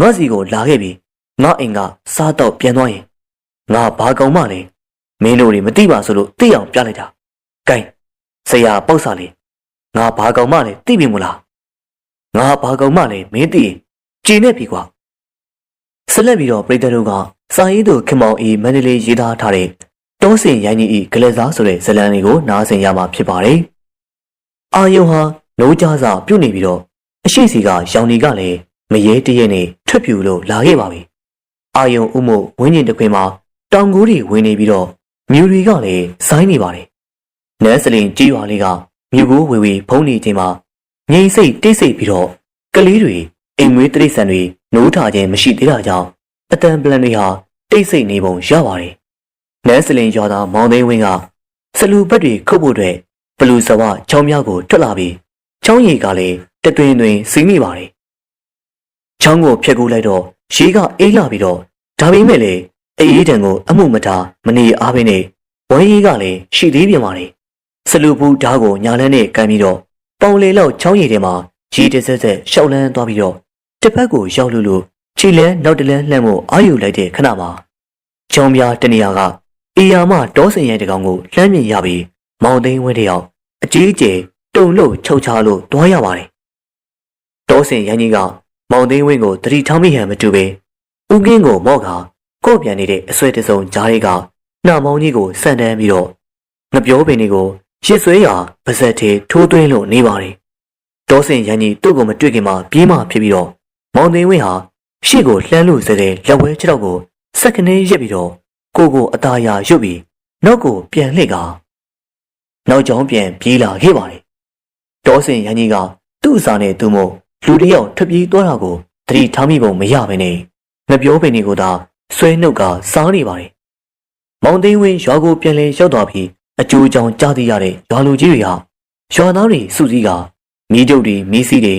ငါစီကိုလာခဲ့ပြီးငါအိမ်ကစားတော့ပြန်သွားရင် ငါဘာကောင်မလဲမင်းတို့တွေမသိပါဆိုလို့သိအောင်ပြလိုက်တာကဲဆရာပေါက်စာလေးငါဘာကောင်မလဲသိပြီမို့လားငါဘာကောင်မလဲမင်းသိရင်ကြည်နေပြီကွာဆက်လက်ပြီးတော့ပြည်သူတို့ကစာရေးသူခင်မောင်အေးမန္တလေးရေးသားထားတဲ့တောစင်ရိုင်းကြီးဤဂလက်စားဆိုတဲ့ဇလံလေးကိုနားဆင်ရမှာဖြစ်ပါတယ်အာယုံဟာလုံးကြစာပြုတ်နေပြီးတော့အရှိစီကရောင်နေကလည်းမရဲတရဲနဲ့ထွက်ပြူလို့လာခဲ့ပါပြီအာယုံဥမို့ဝင်းကျင်တခွင်မှာ တောင်ကူးတွေဝင်နေပြီးတော့မြူတွေကလည်းဆိုင်းနေပါတယ်နန်းစလင်ကြီးရွာလေးကမြူကိုဝေဝေဖုံးနေချိန်မှာငိမ့်စိတ်တိတ်ဆိတ်ပြီးတော့ကလေးတွေအိမ်မွေးတိရစ္ဆာန်တွေနိုးထခြင်းမရှိသေးတာကြောင့်အတန်ပလန်တွေဟာတိတ်ဆိတ်နေပုံရပါတယ်။နန်းစလင်ရွာသားမောင်သိန်းဝင်းကစလူဘက်တွေခုတ်ဖို့အတွက်ဘလူစဝချောင်းမြောက်ကိုထွက်လာပြီးချောင်းရည်ကလည်းတတွင်တွင်စီးမိပါတယ်။ချောင်းကိုဖျက်ကူးလိုက်တော့ရေကအေးလာပြီးတော့ဒါပေမဲ့လေ အေးတံကိုအမှုမထားမနေအားဘဲနဲ့ဝမ်းရီကလည်းရှိသေးပြန်ပါတယ်။စလူဘူးဓားကိုညာလန်းနဲ့ကန်ပြီးတော့ပေါင်လေလောက်ချောင်းရည်ထဲမှာရေတဆက်ဆက်ရှောက်လန်းသွားပြီးတော့တစ်ဖက်ကိုရောက်လို့လို့ခြေလန်းနောက်တလန်းလှမ်းဖို့အာယူလိုက်တဲ့ခဏမှာချောင်းပြားတနေရာကအေယာမတောစင်ရဲတကောင်ကိုလှမ်းမြင်ရပြီးမောင်သိန်းဝင်းတယောက်အကြီးကျယ်တုံလို့ချုပ်ချလို့တွားရပါတယ်တောစင်ရန်ကြီးကမောင်သိန်းဝင်းကိုတတိထောင်းမိဟန်မတူပဲဥကင်းကိုမော့က ကို့ပြန်နေတဲ့အဆွဲတစုံဂျားတွေကနှာမောင်းကြီးကိုစန့်တန်းပြီးတော့ငပြောပင်တွေကိုရစ်ဆွဲရာပါဇက်သေးထိုးသွင်းလို့နေပါတယ်တောစင်ရန်ကြီးသူ့ကိုမတွေ့ခင်မှာပြေးမှဖြစ်ပြီးတော့မောင်သိန်းဝင်းဟာရှေ့ကိုလှမ်းလို့စတဲ့လက်ဝဲခြေထောက်ကိုစက္ကနဲရက်ပြီးတော့ကိုကိုအသားရရွတ်ပြီးနောက်ကိုပြန်လှည့်ကနောက်ကျောင်းပြန်ပြေးလာခဲ့ပါတယ်တောစင်ရန်ကြီးကသူ့အစာနဲ့သူ့မို့လူတစ်ယောက်ထွက်ပြေးသွားတာကိုသတိထားမိပုံမရဘဲနဲ့ငပြောပင်တွေကိုသာ ဆွဲနှုတ်ကစားနေပါတယ်မောင်သိန်းဝင်းရွာကိုပြန်လဲရောက်သွားပြီးအကျိုးကြောင့်ကြားသိရတဲ့ရွာလူကြီးတွေဟာရွာသားတွေစုစည်းကမီးတုပ်တွေမီးစီးတွေ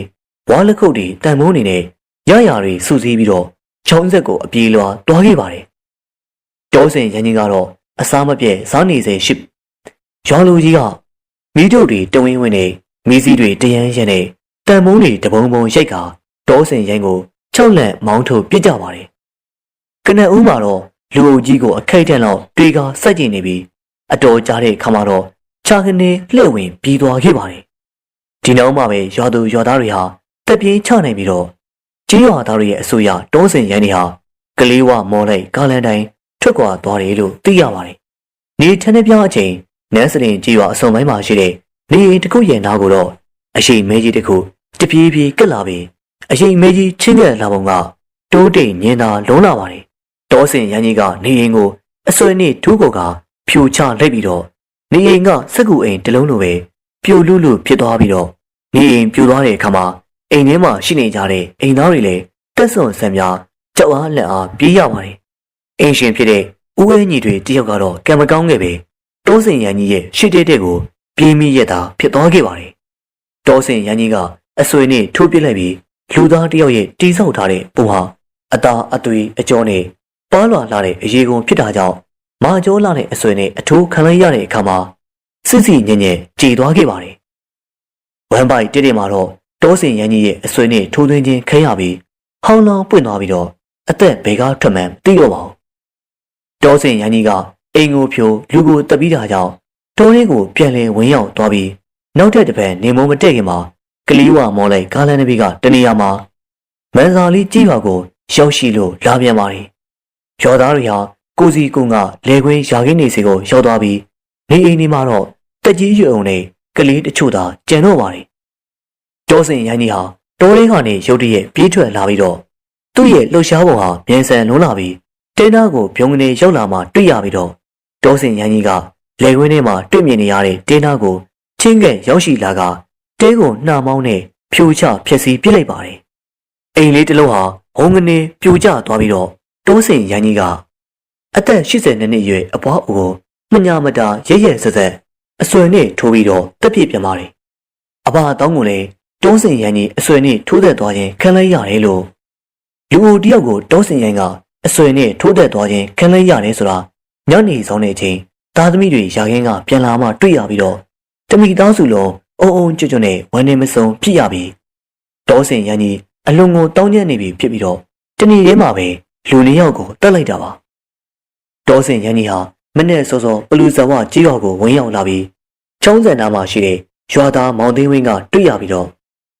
ဝါလက်ခုပ်တွေတန်မိုးနေနဲ့ရရတွေစုစည်းပြီးတော့ချောင်းဆက်ကိုအပြေးလွှာတွားခဲ့ပါတယ်။တောစင်ရန်ကြီးကတော့အစားမပြည့်စားနေစေရှိရွာလူကြီးကမီးတုပ်တွေတဝင်းဝင်းနဲ့မီးစီးတွေတရမ်းရမ်းနဲ့တန်မိုးတွေတပုံပုံရိုက်ကတောစင်ရန်ကို၆လက်မောင်းထုတ်ပြစ်ကြပါတယ်။ ကနဦးမှာတော့လူအုပ်ကြီးကိုအခိုက်တန့်လောက်တွေးကာစိုက်ကျင်နေပြီးအတော်ကြားတဲ့ခါမှာတော့ခြာကနေလှည့်ဝင်ပြီးသွားခဲ့ပါတယ်။ဒီနောက်မှပဲရွာသူရွာသားတွေဟာတက်ပြေးချနိုင်ပြီးတော့ကြေးရွာသားတွေရဲ့အဆိုအရတောစင်ရန်တွေဟာကလေးဝမော်လိုက်ကာလန်တိုင်းထွက်ခွာသွားတယ်လို့သိရပါတယ်။နေထန်းတဲ့ပြအချိန်နန်းစရင်ကြေးရွာအစုံပိုင်းမှာရှိတဲ့နေအိမ်တစ်ခုရဲ့နားကိုတော့အရှိန်မဲကြီးတစ်ခုတပြေးပြေးကက်လာပြီးအရှိန်မဲကြီးချင်းကက်လာပုံကတိုးတိမ်ညင်သာလုံးလာပါတယ်။ တောစင်ရန်ကြီးကနေအိမ်ကိုအစွဲနဲ့ထူးကိုကဖြိုချလိုက်ပြီးတော့နေအိမ်ကစက်ကူအိမ်တစ်လုံးလိုပဲပြိုလူလူဖြစ်သွားပြီးတော့နေအိမ်ပြိုသွားတဲ့အခါမှာအိမ်ထဲမှာရှိနေကြတဲ့အိမ်သားတွေလည်းတက်ဆွန်ဆံများကြောက်အားလက်အားပြေးရပါတယ်။အိမ်ရှင်ဖြစ်တဲ့ဦးဝဲညီတွေတယောက်ကတော့ကံမကောင်းခဲ့ပဲတိုးစင်ရန်ကြီးရဲ့ရှစ်တဲတဲ့ကိုပြင်းမိရတာဖြစ်သွားခဲ့ပါတယ်။တောစင်ရန်ကြီးကအဆွေနဲ့ထိုးပစ်လိုက်ပြီးလူသားတစ်ယောက်ရဲ့တီးဆောက်ထားတဲ့ပုံဟာအသားအသွေးအကျော်နဲ့ ပါလွာလာတဲ့အရေးကုန်ဖြစ်တာကြောင့်မာကျောလာတဲ့အဆွေနဲ့အထိုးခံလိုက်ရတဲ့အခါမှာစစ်စီညံ့ညံ့ကြည်သွားခဲ့ပါတယ်။ဝမ်ပိုက်တိတိမှာတော့တောစင်ရန်ကြီးရဲ့အဆွေနဲ့ထိုးသွင်းခြင်းခဲရပြီးဟောင်းလောင်းပွင့်သွားပြီးတော့အသက်ဘေကားထွက်မှန်းသိတော့ပါဘူး။တောစင်ရန်ကြီးကအိမ်ကိုဖြိုလူကိုတပိတာကြောင့်တောလေးကိုပြန်လည်ဝင်ရောက်သွားပြီးနောက်ထပ်တစ်ပတ်နေမုံမတည့်ခင်မှာကလေးဝမော်လိုက်ကားလန်နဘီကတနေရာမှာမန်စာလေးကြီးရွာကိုရောက်ရှိလို့လာပြန်ပါတယ်။ ကျော်သားတွေဟာကိုစီကုန်းကလေခွင်းရာခင်းနေစီကိုရောက်သွားပြီးနေအိမ်ဒီမှာတော့တက်ကြီးရွုံနဲ့ကလေးတချို့သာကြံတော့ပါတယ်။တောစင်ရိုင်းကြီးဟာတောလေးကနေရုတ်တရက်ပြေးထွက်လာပြီးတော့သူ့ရဲ့လှုပ်ရှားပုံဟာမြန်ဆန်လုံးလာပြီးတဲနာကိုပြုံးကနေရောက်လာမှတွေ့ရပြီးတော့တောစင်ရိုင်းကြီးကလေခွင်းထဲမှာတွေ့မြင်နေရတဲ့တဲနာကိုချင်းကဲရောက်ရှိလာကတဲကိုနှာမောင်းနဲ့ဖြိုချဖျက်ဆီးပစ်လိုက်ပါတယ်။အိမ်လေးတစ်လုံးဟာဟုံးကနေပြိုကျသွားပြီးတော့ တိုးစင်ရန်ကြီးကအသက်82နှစ်အရွယ်အပွားအိုကိုမညာမတာရဲရဲဆက်ဆက်အဆွေနဲ့ထိုးပြီးတော့တက်ပြစ်ပြန်ပါတယ်။အဘတောင်းကိုလည်းတိုးစင်ရန်ကြီးအဆွေနဲ့ထိုးသက်သွားခြင်းခံလိုက်ရတယ်လို့လူအိုတယောက်ကိုတိုးစင်ရန်ကအဆွေနဲ့ထိုးသက်သွားခြင်းခံလိုက်ရတယ်ဆိုတာညနေဆောင်တဲ့အချိန်သားသမီးတွေရာခင်းကပြန်လာမှတွေ့ရပြီးတော့တမိသားစုလုံးအုံအုံကြွကြွနဲ့ဝမ်းနေမစုံဖြစ်ရပြီးတောစင်ရန်ကြီးအလွန်ကိုတောင်းကျနေပြီဖြစ်ပြီးတော့တဏီထဲမှာပဲ လူလေးယောက်ကိုတတ်လိုက်တာပါတောစင်ရန်ကြီးဟာမနေ့စောစောပလူဇဝကြီးရွာကိုဝင်ရောက်လာပြီးချောင်းစံနာမှာရှိတဲ့ရွာသားမောင်သိန်းဝင်းကတွေ့ရပြီးတော့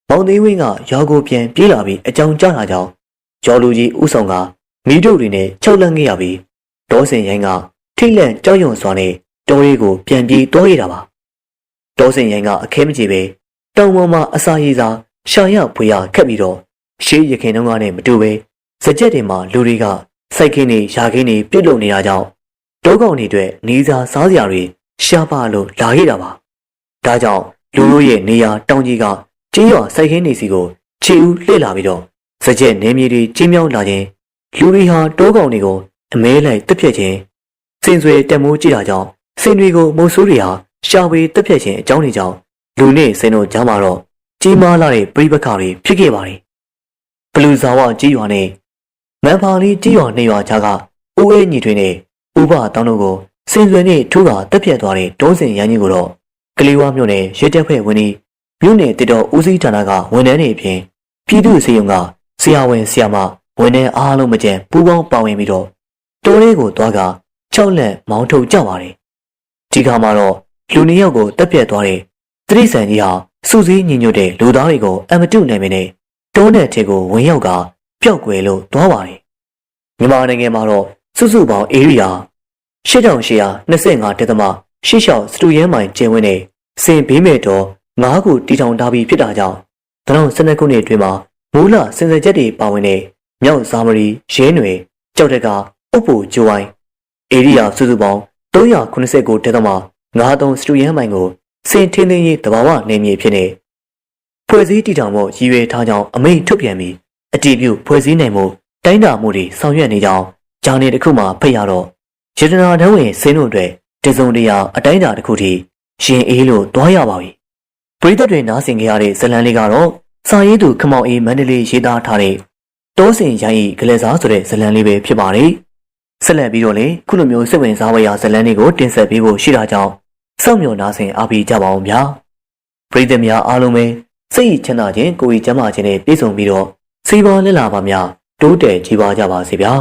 မောင်သိန်းဝင်းကရွာကိုပြန်ပြေးလာပြီးအကြောင်းကြားလာကြောင်းကျော်လူကြီးဥဆောင်ကမိတို့တွေနဲ့၆လန့်ခဲ့ရပြီးတောစင်ရန်ကထိတ်လန့်ကြောက်ရွံ့စွာနဲ့တောရီကိုပြန်ပြေးတောရတာပါတောစင်ရင်ကအခဲမကြည့်ပဲတောင်ပေါ်မှာအစာရည်စာရှာရဖွေရခက်ပြီးတော့ရှေးရခင်တုန်းကနဲ့မတူပဲ စကြက်တွေမှာလူတွေကစိုက်ခင်းတွေရာခင်းတွေပြုတ်လုံနေတာကြောင့်တောကောင်တွေအတွက်နေစာစားစရာတွေရှားပါလို့လာခဲ့တာပါဒါကြောင့်လူတို့ရဲ့နေရာတောင်ကြီးကကျင်းရွာစိုက်ခင်းနေစီကိုခြေဦးလှည့်လာပြီးတော့စကြက်နေမြေတွေကျင်းမြောင်းလာခြင်းလူတွေဟာတောကောင်တွေကိုအမဲလိုက်တက်ပြက်ခြင်းစင်ဆွေတက်မိုးကြည့်တာကြောင့်စင်တွေကိုမုတ်ဆိုးတွေဟာရှာဝေတက်ဖြတ်ခြင်းအကြောင်းတွေကြောင့်လူနဲ့စိန်တို့ကြားမှာတော့ကြီးမားလာတဲ့ပြိပခါတွေဖြစ်ခဲ့ပါတယ်။ဘလူဇာဝကြီးရွာနဲ့ မန်ဖာလီကြီးရွာနေရွာကြားကဦးအေးညီတွေနဲ့ဥပတောင်းတို့ကိုစင်စွယ်နဲ့ထိုးကတက်ပြတ်သွားတဲ့တုံးစင်ရန်ကြီးကိုတော့ကလေးဝါမြို့နယ်ရဲတပ်ဖွဲ့ဝင်တွေမြို့နယ်တတော်ဦးစီးဌာနကဝန်ထမ်းတွေအပြင်ပြည်သူ့စေယုံကဆရာဝန်ဆရာမဝန်ထမ်းအားလုံးမကျန်ပူးပေါင်းပါဝင်ပြီးတော့တိုးလေးကိုသွားက၆လက်မောင်းထုတ်ကြပါတယ်။ဒီခါမှာတော့လူနှစ်ယောက်ကိုတက်ပြတ်သွားတဲ့တရိษံကြီးဟာစူးစီးညင်ညွတ်တဲ့လူသားတွေကိုအမတုနိုင်မနဲ့တောနဲ့ထဲကိုဝင်ရောက်က ပျောက်ကွယ်လို့သွားပါတယ်။မြန်မာနိုင်ငံမှာတော့စုစုပေါင်းဧရိယာ8825တက်သမရှေ့လျှောက်စတူရဲမိုင်ကျင်းဝင်းနဲ့စင်ဘေးမဲ့တော်၅ခုတီထောင်ထားပြီးဖြစ်တာကြောင့်2012ခုနှစ်အတွင်းမှာမူလစင်စချက်တွေပါဝင်တဲ့မြောက်ဇာမရီရဲနွယ်ကြောက်တကအုပ်ဖို့ဂျိုဝိုင်းဧရိယာစုစုပေါင်း389တက်သမငါးသုံးစတူယန်မိုင်ကိုစင်ထင်းထင်းရေးတဘာဝနေမြေဖြစ်နေဖွဲ့စည်းတည်ထောင်မှုရည်ရွယ်ထားကြောင်းအမိန့်ထုတ်ပြန်ပြီး အတည်ပြုဖွဲ့စည်းနိုင်မှုတိုင်းတာမှုတွေဆောင်ရွက်နေကြောင်းဂျာနယ်တစ်ခုမှဖိတ်ရတော့ရတနာတန်းဝင်စင်းတို့အတွက်တစုံတရာအတိုင်းတာတစ်ခုထိရှင်အေးလို့တွားရပါပြီပရိသတ်တွေနားဆင်ကြရတဲ့ဇလန်လေးကတော့စာရေးသူခမောင်အေးမန္တလေးရေးသားထားတဲ့တောစင်ရိုင်းဤဂလဲစားဆိုတဲ့ဇလန်လေးပဲဖြစ်ပါတယ်ဆက်လက်ပြီးတော့လေခုလိုမျိုးစိတ်ဝင်စားဖွယ်ရာဇလန်တွေကိုတင်ဆက်ပေးဖို့ရှိတာကြောင့်စောင့်မျှော်နာဆင်အားပေးကြပါအောင်ဗျာပရိသတ်များအားလုံးပဲစိတ်ချမ်းသာခြင်းကိုယ်ကြီးကျန်းမာခြင်းနဲ့ပြည့်စုံပြီးတော့ စီးပွားလက်လာပါများတိုးတက်ကြီးပွားကြပါစေဗျာ